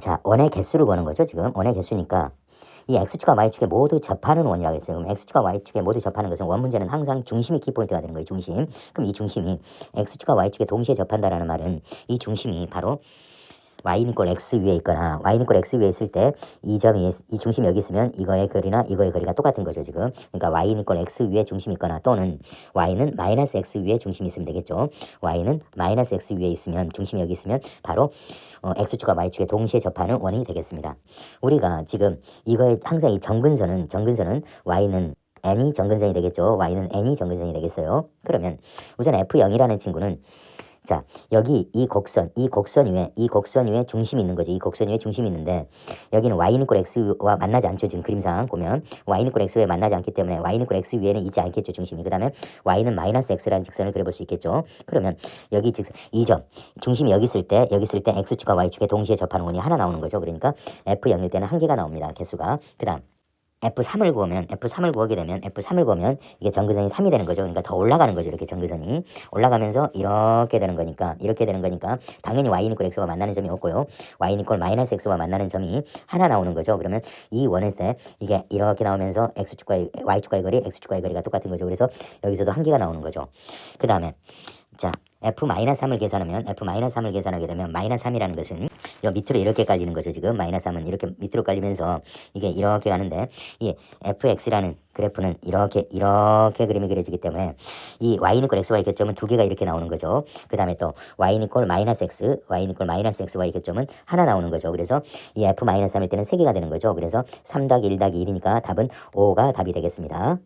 자, 원의 개수를 구하는 거죠, 지금. 원의 개수니까. 이 x축과 y축에 모두 접하는 원이라고 했어요. 그럼 x축과 y축에 모두 접하는 것은 원 문제는 항상 중심이 키포인트가 되는 거예요. 중심. 그럼 이 중심이 x축과 y축에 동시에 접한다라는 말은 이 중심이 바로 y는 이꼴 x 위에 있거나 y는 이꼴 x 위에 있을 때 이 점이 이 중심이 여기 있으면 이거의 거리나 이거의 거리가 똑같은 거죠 지금. 그러니까 y는 이꼴 x 위에 중심이 있거나 또는 y는 마이너스 x 위에 중심이 있으면 되겠죠. y는 마이너스 x 위에 있으면 중심이 여기 있으면 바로 어, x축과 y축에 동시에 접하는 원이 되겠습니다. 우리가 지금 이거의 항상 이 정근선은 정근선은 y는 n이 정근선이 되겠죠. y는 n이 정근선이 되겠어요. 그러면 우선 f0이라는 친구는 자, 여기 이 곡선, 이 곡선 위에, 이 곡선 위에 중심이 있는 거죠. 이 곡선 위에 중심이 있는데, 여기는 y는 이꼴 x와 만나지 않죠. 지금 그림상 보면. y는 이꼴 x 에 만나지 않기 때문에 y는 이꼴 x 위에는 있지 않겠죠. 중심이. 그 다음에 y는 마이너스 x라는 직선을 그려볼 수 있겠죠. 그러면 여기 직선, 이 점, 중심이 여기 있을 때, 여기 있을 때 x축과 y축에 동시에 접하는 원이 하나 나오는 거죠. 그러니까 f0일 때는 한 개가 나옵니다. 개수가. 그 다음. F3을 구하면 F3을 구하게 되면 F3을 구하면 이게 정근선이 3이 되는 거죠. 그러니까 더 올라가는 거죠. 이렇게 정근선이 올라가면서 이렇게 되는 거니까 이렇게 되는 거니까 당연히 y 이퀄 x와 만나는 점이 없고요. y 이퀄 마이너스 x와 만나는 점이 하나 나오는 거죠. 그러면 이 원을 때 이게 이렇게 나오면서 x축과 y축과의 거리, x축과의 거리가 똑같은 거죠. 그래서 여기서도 한 개가 나오는 거죠. 그 다음에 자 f-3을 계산하면 f-3을 계산하게 되면 마이너스 3이라는 것은 요 밑으로 이렇게 깔리는 거죠 지금. 마이너스 3은 이렇게 밑으로 깔리면서 이게 이렇게 가는데 이 fx라는 그래프는 이렇게 이렇게 그림이 그려지기 때문에 이 y는 꼴 xy 교점은 두 개가 이렇게 나오는 거죠. 그 다음에 또 y는 꼴 마이너스 x y는 꼴 마이너스 xy 교점은 하나 나오는 거죠. 그래서 이 f-3일 때는 세 개가 되는 거죠. 그래서 3 더하기 1 더하기 1이니까 답은 5가 답이 되겠습니다